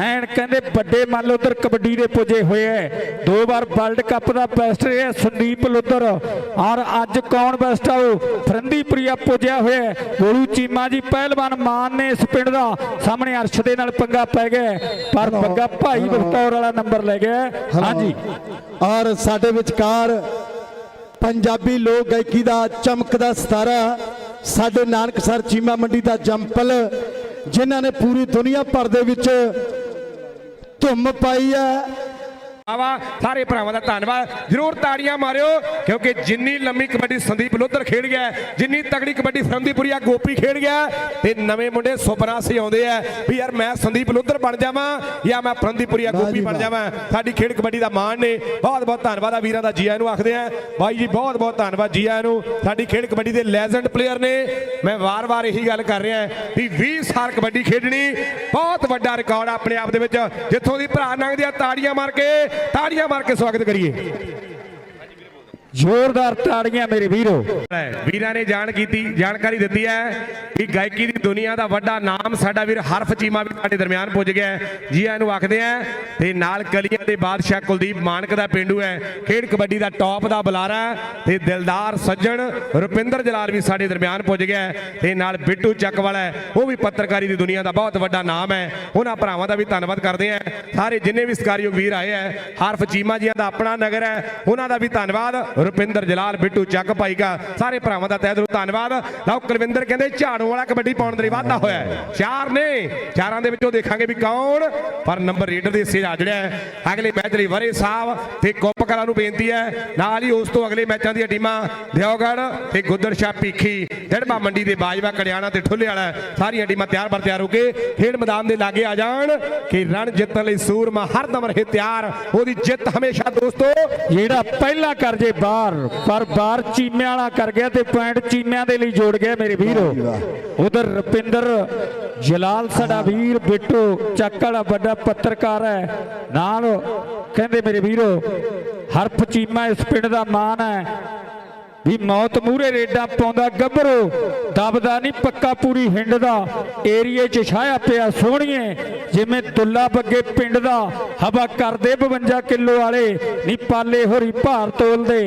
ਕਹਿੰਦੇ ਵੱਡੇ ਮੰਨ ਲਓ ਉਧਰ ਕਬੱਡੀ ਦੇ ਪੁੱਜੇ ਹੋਏ ਐ। ਦੋ ਵਾਰ ਵਰਲਡ ਕੱਪ ਦਾ ਬੈਸਟ ਰਿਹਾ ਸੰਦੀਪ ਲੁੱਦਰ ਔਰ ਅੱਜ ਕੌਣ ਬੈਸਟ ਆ ਉਹ? ਫਰੰਦੀਪੁਰੀਆ ਪੁੱਜਿਆ ਹੋਇਆ। ਗੋਲੂ ਚੀਮਾ ਜੀ ਪਹਿਲਵਾਨ ਮਾਨ ਨੇ ਇਸ ਪਿੰਡ ਦਾ। ਸਾਹਮਣੇ ਅਰਸ਼ ਦੇ ਨਾਲ ਪੰਗਾ ਪੈ ਗਿਆ। ਪਰ ਪੰਗਾ ਭਾਈ ਬਖਤੌਰ ਵਾਲਾ ਨੰਬਰ ਲੈ ਗਿਆ। ਹਾਂਜੀ। ਔਰ ਸਾਡੇ ਵਿਚਕਾਰ ਪੰਜਾਬੀ ਲੋਕ ਗਾਇਕੀ ਦਾ ਚਮਕਦਾ ਸਿਤਾਰਾ ਸਾਡੇ ਨਾਨਕਸਰ ਚੀਮਾ ਮੰਡੀ ਦਾ ਜੰਪਲ ਜਿਨ੍ਹਾਂ ਨੇ ਪੂਰੀ ਦੁਨੀਆ ਭਰ ਦੇ ਵਿੱਚ ਧੁੰਮ ਪਾਈ ਹੈ। ਆਵਾ ਸਾਰੇ ਭਰਾਵਾਂ ਦਾ ਧੰਨਵਾਦ। ਜਰੂਰ ਤਾੜੀਆਂ ਮਾਰਿਓ। ਕਿਉਂਕਿ ਜਿੰਨੀ ਲੰਮੀ ਕਬੱਡੀ ਸੰਦੀਪ ਲੋਧਰ ਖੇਡ ਗਿਆ ਜਿੰਨੀ ਤਗੜੀ ਕਬੱਡੀ ਫਰੰਦੀਪੁਰੀਆ ਗੋਪੀ ਖੇਡ ਗਿਆ ਤੇ ਨਵੇਂ ਮੁੰਡੇ ਸੁਪਨਾ ਸਿਆਉਂਦੇ ਆ ਵੀ ਯਾਰ ਮੈਂ ਸੰਦੀਪ ਲੋਧਰ ਬਣ ਜਾਵਾਂ ਜਾਂ ਮੈਂ ਫਰੰਦੀਪੁਰੀਆ ਵਾਹ ਗੋਪੀ ਬਣ। ਜਾਵਾਂ। ਸਾਡੀ ਖੇਡ ਕਬੱਡੀ ਦਾ ਮਾਣ ਨੇ। ਬਹੁਤ ਬਹੁਤ ਧੰਨਵਾਦ ਆ ਵੀਰਾਂ ਦਾ ਜੀ ਆਇਆਂ ਨੂੰ ਆਖਦੇ ਆ। ਬਾਈ ਜੀ ਬਹੁਤ ਬਹੁਤ ਧੰਨਵਾਦ ਜੀ ਆਇਆਂ ਨੂੰ। ਸਾਡੀ ਖੇਡ ਕਬੱਡੀ ਦੇ ਲੈਜੈਂਡ ਪਲੇਅਰ ਨੇ। ਮੈਂ ਵਾਰ-ਵਾਰ ਇਹੀ ਗੱਲ ਕਰ ਰਿਹਾ ਵੀ 20 ਸਾਲ ਕਬੱਡੀ ਖੇਡਣੀ ਬਹੁਤ ਵੱਡਾ ਰਿਕਾਰਡ ਆਪਣੇ ਆਪ ਦੇ ਵਿੱਚ। ਜਿੱਥੋਂ ਦੀ ਭਰਾ ਲੰਘਦੇ ਆ ਤਾੜੀਆਂ ਮਾਰ ਕੇ ਤਾੜੀਆਂ ਮਾਰ ਕੇ ਸਵਾਗਤ ਕਰੀਏ। ਜ਼ੋਰਦਾਰ ਤਾੜੀਆਂ ਮੇਰੇ ਵੀਰੋ। ਵੀਰਾਂ ਨੇ ਜਾਣ ਕੀਤੀ ਜਾਣਕਾਰੀ ਦਿੱਤੀ ਹੈ ਕਿ ਗਾਇਕੀ ਦੀ ਦੁਨੀਆ ਦਾ ਵੱਡਾ ਨਾਮ ਸਾਡਾ ਵੀਰ ਹਰਫ ਚੀਮਾ ਵੀ ਸਾਡੇ ਦਰਮਿਆਨ ਪੁੱਜ ਗਿਆ ਜੀ ਇਹਨੂੰ ਆਖਦੇ ਆ ਤੇ ਨਾਲ ਕਲੀਆਂ ਦੇ ਬਾਦਸ਼ਾਹ ਕੁਲਦੀਪ ਮਾਨਕ ਦਾ ਪਿੰਡੂ ਹੈ। ਖੇਡ ਕਬੱਡੀ ਦਾ ਟੌਪ ਦਾ ਬੁਲਾਰਾ ਹੈ ਤੇ ਦਿਲਦਾਰ ਸੱਜਣ ਰੁਪਿੰਦਰ ਜਲਾਲ ਵੀ ਸਾਡੇ ਦਰਮਿਆਨ ਪੁੱਜ ਗਿਆ ਹੈ ਤੇ ਨਾਲ ਬਿੱਟੂ ਚੱਕ ਵਾਲਾ ਹੈ, ਉਹ ਵੀ ਪੱਤਰਕਾਰੀ ਦੀ ਦੁਨੀਆ ਦਾ ਬਹੁਤ ਵੱਡਾ ਨਾਮ ਹੈ। ਉਹਨਾਂ ਭਰਾਵਾਂ ਦਾ ਵੀ ਧੰਨਵਾਦ ਕਰਦੇ ਆ ਸਾਰੇ ਜਿੰਨੇ ਵੀ ਸਤਿਕਾਰਯੋਗ ਵੀਰ ਆਏ ਹੈ ਹਰਫ ਚੀਮਾ ਜੀਆਂ ਦਾ ਆਪਣਾ ਨਗਰ ਹੈ। ਉਹਨਾਂ ਦਾ ਵੀ ਧੰਨਵਾਦ। ਰੁਪਿੰਦਰ ਜਲਾਲ, ਬਿੱਟੂ ਚੱਕ ਭਾਈਗਾ ਸਾਰੇ ਭਰਾਵਾਂ ਦਾ ਤਹਿ ਦਿਲੋਂ ਧੰਨਵਾਦ। ਲਓ ਕੁਲਵਿੰਦਰ ਕਹਿੰਦੇ, ਝਾੜੂ ਵਾਲਾ ਕਬੱਡੀ ਪਾਉਣ ਦੇ ਲਈ ਵਾਧਾ ਹੋਇਆ ਹੈ। ਚਾਰ ਨੇ, ਚਾਰਾਂ ਦੇ ਵਿੱਚੋਂ ਦੇਖਾਂਗੇ ਵੀ ਕੌਣ, ਪਰ ਨੰਬਰ ਰੇਡਰ ਦੇ ਹਿੱਸੇ ਆ ਜੜਿਆ ਅਗਲੇ ਮੈਚ ਲਈ ਵਰੇ ਸਾਹਿਬ ਤੇ ਕੁੱਪ ਨੂੰ ਬੇਨਤੀ ਹੈ। ਨਾਲ ਹੀ ਉਸ ਤੋਂ ਅਗਲੇ ਮੈਚਾਂ ਦੀਆਂ ਟੀਮਾਂ, ਦਿਓਗੜ ਤੇ ਗੁੱਦਰਸ਼ਾ ਪੀਖੀ ਡੜਬਾ ਮੰਡੀ ਦੇ ਬਾਜਵਾ, ਕੜਿਆਣਾ ਤੇ ਠੁੱਲੇ ਵਾਲਾ, ਸਾਰੀਆਂ ਟੀਮਾਂ ਤਿਆਰ ਬਰ ਤਿਆਰ ਹੋ ਕੇ ਖੇਡ ਮੈਦਾਨ ਦੇ ਲਾਗੇ ਆ ਜਾਣ ਕਿ ਰਣ ਜਿੱਤਣ ਲਈ ਸੂਰਮਾ ਹਰਦਮ ਰਹੇ ਤਿਆਰ। ਉਹਦੀ ਜਿੱਤ ਹਮੇਸ਼ਾ ਦੋਸਤੋ, ਜਿਹੜਾ ਪਹਿਲਾ ਕਰ ਜੇ ਬਾਹਰ ਪਰ ਬਾਹਰ ਚੀਮਿਆਂ ਵਾਲਾ ਕਰ ਗਿਆ ਤੇ ਪੁਆਇੰਟ ਚੀਮਿਆਂ ਦੇ ਲਈ ਜੋੜ ਗਿਆ ਮੇਰੇ ਵੀਰੋ। ਉਧਰ ਰੁਪਿੰਦਰ ਜਲਾਲ, ਸਾਡਾ ਵੀਰ ਬਿੱਟੂ, ਚੱਕ ਵਾਲਾ ਵੱਡਾ ਪੱਤਰਕਾਰ ਹੈ। ਨਾਲ ਕਹਿੰਦੇ ਮੇਰੇ ਵੀਰੋ, ਹਰਫ ਚੀਮਾ ਇਸ ਪਿੰਡ ਦਾ ਮਾਨ ਹੈ। ਵੀ ਮੌਤ ਮੂਰੇ ਰੇਡਾਂ ਪਾਉਂਦਾ ਗੱਭਰੂ ਦਬਦਾ ਨਹੀਂ ਪੱਕਾ ਪੂਰੀ ਹਿੰਡ ਦਾ। ਏਰੀਏ 'ਚ ਛਾਇਆ ਪਿਆ ਸੋਹਣੀਏ ਜਿਵੇਂ ਦੁੱਲਾ ਬੱਗੇ ਪਿੰਡ ਦਾ। ਹਵਾ ਕਰਦੇ 52 ਕਿਲੋ ਵਾਲੇ ਨੀ ਪਾਲੇ ਹੋਰੀ ਭਾਰ ਤੋਲਦੇ।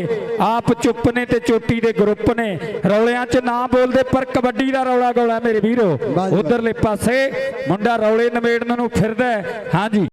ਆਪ ਚੁੱਪ ਨੇ ਤੇ ਚੋਟੀ ਦੇ ਗਰੁੱਪ ਨੇ। ਰੌਲਿਆਂ 'ਚ ਨਾ ਬੋਲਦੇ ਪਰ ਕਬੱਡੀ ਦਾ ਰੌਲਾ ਗੋਲਾ ਮੇਰੇ ਵੀਰੋ। ਉਧਰਲੇ ਪਾਸੇ ਮੁੰਡਾ ਰੌਲੇ ਨਵੇੜਨ ਨੂੰ ਫਿਰਦਾ। ਹਾਂਜੀ।